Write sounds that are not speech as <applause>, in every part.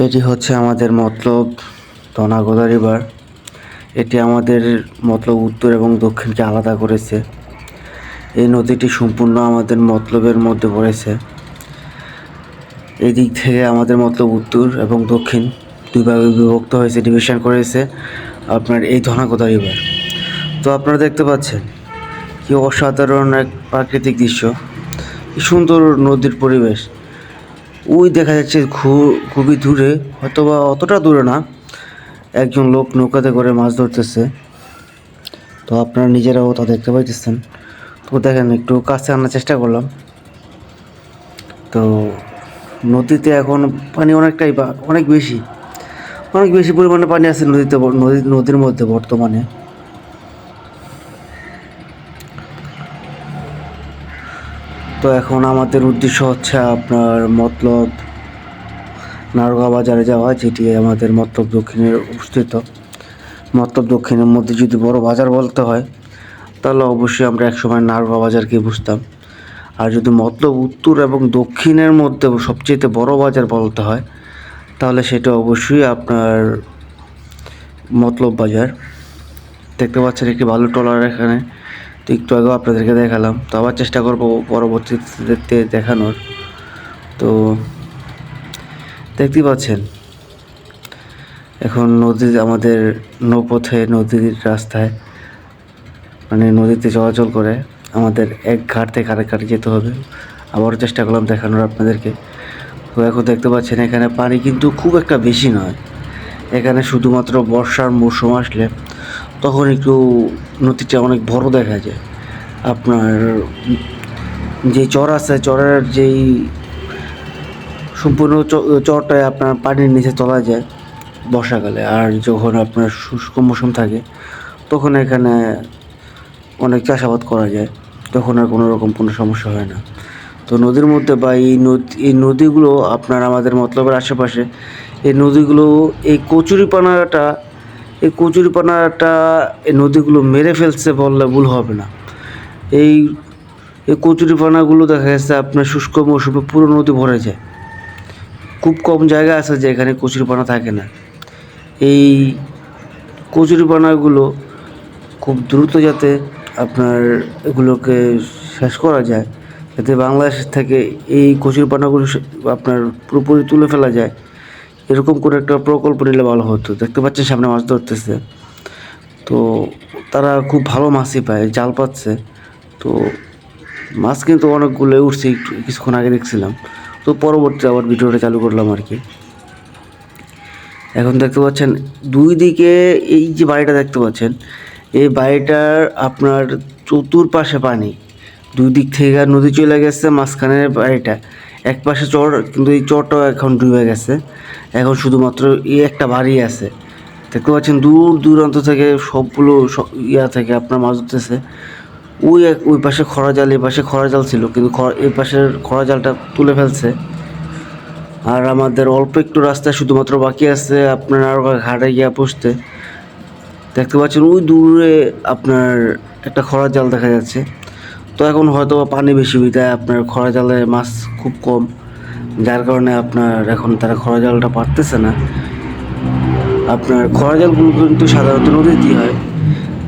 এটি হচ্ছে আমাদের মতলব ধনাগোদা রিভার এটি আমাদের মতলব উত্তর এবং দক্ষিণকে আলাদা করেছে। এই নদীটি সম্পূর্ণ আমাদের মতলবের মধ্যে পড়েছে। এই দিক থেকে আমাদের মতলব উত্তর এবং দক্ষিণ দুই ভাগে বিভক্ত হয়েছে ডিভিশন করেছে আপনার এই ধনাগোদা রিভার তো আপনারা দেখতে পাচ্ছেন কি অসাধারণ এক প্রাকৃতিক দৃশ্য। সুন্দর নদীর পরিবেশ। ওই দেখা যাচ্ছে খুবই দূরে, হয়তোবা অতটা দূরে না। একজন লোক নৌকাতে করে মাছ ধরতেছে। তো আপনারা নিজেরাও তা দেখতে পাইতেছেন। তো দেখেন, একটু কাছে আনার চেষ্টা করলাম। তো নদীতে এখন পানি অনেকটাই অনেক বেশি। অনেক বেশি পরিমাণে পানি আছে নদীতে নদীর মধ্যে বর্তমানে। তো এখন আমাদের উদ্দেশ্য হচ্ছে আপনার মতলব নারগা বাজারে যাওয়া, যেটি আমাদের মতলব দক্ষিণে অবস্থিত। মতলব দক্ষিণের মধ্যে যদি বড় বাজার বলতে হয়, তাহলে অবশ্যই আমরা একসময় নারগা বাজারকে বুঝতাম। আর যদি মতলব উত্তর এবং দক্ষিণের মধ্যে সবচেয়ে বড় বাজার বলতে হয়, তাহলে সেটা অবশ্যই আপনার মতলব বাজার। দেখতে পাচ্ছেন একটি ভালো ট্রলার এখানে। তো একটু আগেও আপনাদেরকে দেখালাম। তো আবার চেষ্টা করব পরবর্তীতে দেখানোর। তো দেখতেই পাচ্ছেন, এখন নদী আমাদের নৌপথে, নদীর রাস্তায় মানে নদীতে চলাচল করে। আমাদের এক ঘাট থেকে আরেক ঘাটে যেতে হবে। আবারও চেষ্টা করলাম দেখানোর আপনাদেরকে। তো এখন দেখতে পাচ্ছেন, এখানে পানি কিন্তু খুব একটা বেশি নয়। এখানে শুধুমাত্র বর্ষার মৌসুম আসলে তখন একটু নদীটা অনেক বড় দেখা যায়। আপনার যে চর আছে, চরের যেই সম্পূর্ণ চরটায় আপনার পানির নিচে চলা যায় বর্ষাকালে। আর যখন আপনার শুষ্ক মৌসুম থাকে, তখন এখানে অনেক চাষাবাদ করা যায়। তখন আর কোনো রকম কোনো সমস্যা হয় না। তো নদীর মধ্যে বা এই নদী, এই নদীগুলো আপনার আমাদের মতলবের আশেপাশে, এই নদীগুলো, এই কচুরিপানাটা এই কচুরিপানাটা এই নদীগুলো মেরে ফেলছে বললে ভুল হবে না। এই এই কচুরিপানাগুলো দেখা যাচ্ছে আপনার শুষ্ক মৌসুমে পুরো নদী ভরে যায়। খুব কম জায়গা আছে যে এখানে কচুরিপানা থাকে না। এই কচুরিপানাগুলো খুব দ্রুত যাতে আপনার এগুলোকে শেষ করা যায়, যাতে বাংলাদেশ থেকে এই কচুরিপানাগুলো আপনার পুরোপুরি তুলে ফেলা যায়। এরকম করে একটা প্রকল্প নিলে ভালো হতো। দেখতে পাচ্ছেন সামনে মাছ ধরতেছে। তো তারা খুব ভালো মাছই পায়, জাল পাচ্ছে। তো মাছ কিন্তু অনেকগুলো উঠছে, একটু কিছুক্ষণ আগে দেখছিলাম। তো পরবর্তী আবার ভিডিওটা চালু করলাম আর কি। এখন দেখতে পাচ্ছেন, দুই দিকে এই যে বাড়িটা দেখতে পাচ্ছেন, এই বাড়িটার আপনার চতুর্পাশে পানি। দুই দিক থেকে নদী চলে গেছে মাঝখানের বাড়িটা। এক পাশে চর, কিন্তু এই চরটাও এখন ডুবে গেছে। এখন শুধুমাত্র এই একটা বাড়ি আছে। দেখতে পাচ্ছেন, দূর দূরান্ত থেকে সবগুলো সব- ইয়া থেকে আপনার মাছ ধরতেছে। ওই এক, ওই পাশে খরা জাল, এই পাশে খরা জাল ছিল, কিন্তু এই পাশের খরা জালটা তুলে ফেলছে। আর আমাদের অল্প একটু রাস্তা শুধুমাত্র বাকি আছে, আপনার আরও ঘাটে গিয়া পৌঁছতে দেখতে পাচ্ছেন, ওই দূরে আপনার একটা খরা জাল দেখা যাচ্ছে। তো এখন হয়তো পানি বেশি বিদায় আপনার খরা জালে মাছ খুব কম, যার কারণে আপনার এখন তারা খরা জালটা পারতেছে না। আপনার খরা জালগুলো কিন্তু সাধারণত নদীতেই হয়।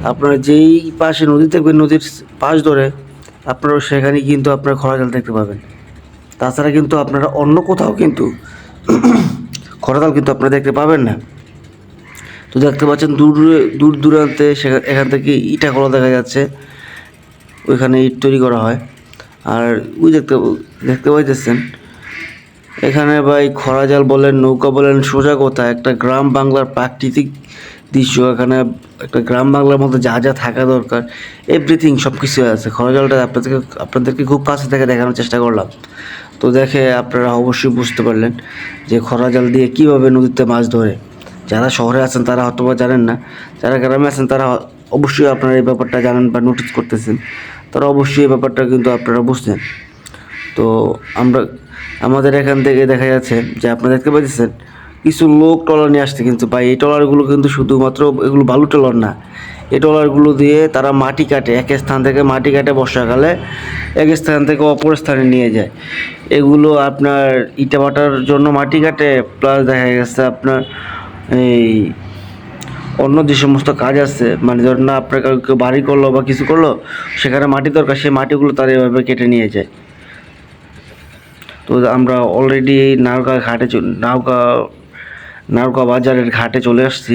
আপনার যেই পাশে নদী দেখবেন নদীর পাশ ধরে আপনারা সেখানে কিন্তু আপনার খরা জাল দেখতে পাবেন। তাছাড়া কিন্তু আপনারা অন্য কোথাও কিন্তু <clears throat> খরাতাল কিন্তু আপনারা দেখতে পাবেন না। তো দেখতে পাচ্ছেন দূরে দূর দূরান্তে সেখান, এখান থেকে ইটা কলা দেখা যাচ্ছে। ওইখানে ইট তৈরি করা হয়। আর ওই দেখতে দেখতে পাইতেছেন, এখানে ভাই খরা জাল বলেন, নৌকা বলেন, সোজা কথা। একটা গ্রাম বাংলার প্রাকৃতিক দৃশ্য, এখানে একটা গ্রাম বাংলার মধ্যে যা যা থাকা দরকার এভরিথিং সব কিছু আছে। খরা জালটা আপনাদেরকে আপনাদেরকে খুব কাছে থেকে দেখানোর চেষ্টা করলাম। তো দেখে আপনারা অবশ্যই বুঝতে পারলেন যে খরা জাল দিয়ে কীভাবে নদীতে মাছ ধরে। যারা শহরে আছেন তারা হয়তো জানেন না, যারা গ্রামে আছেন তারা অবশ্যই আপনারা এই ব্যাপারটা জানেন বা নোটিস করতেছেন। তারা অবশ্যই এই ব্যাপারটা কিন্তু আপনারা বুঝছেন। তো আমরা, আমাদের এখান থেকে দেখা যাচ্ছে যে আপনারা দেখতে পাচ্ছেন কিছু লোক ট্রলার নিয়ে আসছে কিন্তু ভাই, এই ট্রলারগুলো কিন্তু শুধুমাত্র এগুলো বালু ট্রলার না। এই ট্রলারগুলো দিয়ে তারা মাটি কাটে, এক স্থান থেকে মাটি কাটে বর্ষাকালে, এক স্থান থেকে অপর স্থানে নিয়ে যায়। এগুলো আপনার ইটাভাটার জন্য মাটি কাটে প্লাস দেখা গেছে আপনার এই অন্য যে সমস্ত কাজ আছে মানে ধরেন না আপনার কাউকে বাড়ি করল বা কিছু করল, সেখানে মাটি দরকার, সেই মাটিগুলো তারা এভাবে কেটে নিয়ে যায়। তো আমরা অলরেডি নারকা ঘাটে নাওকা নারকা বাজারের ঘাটে চলে আসছি।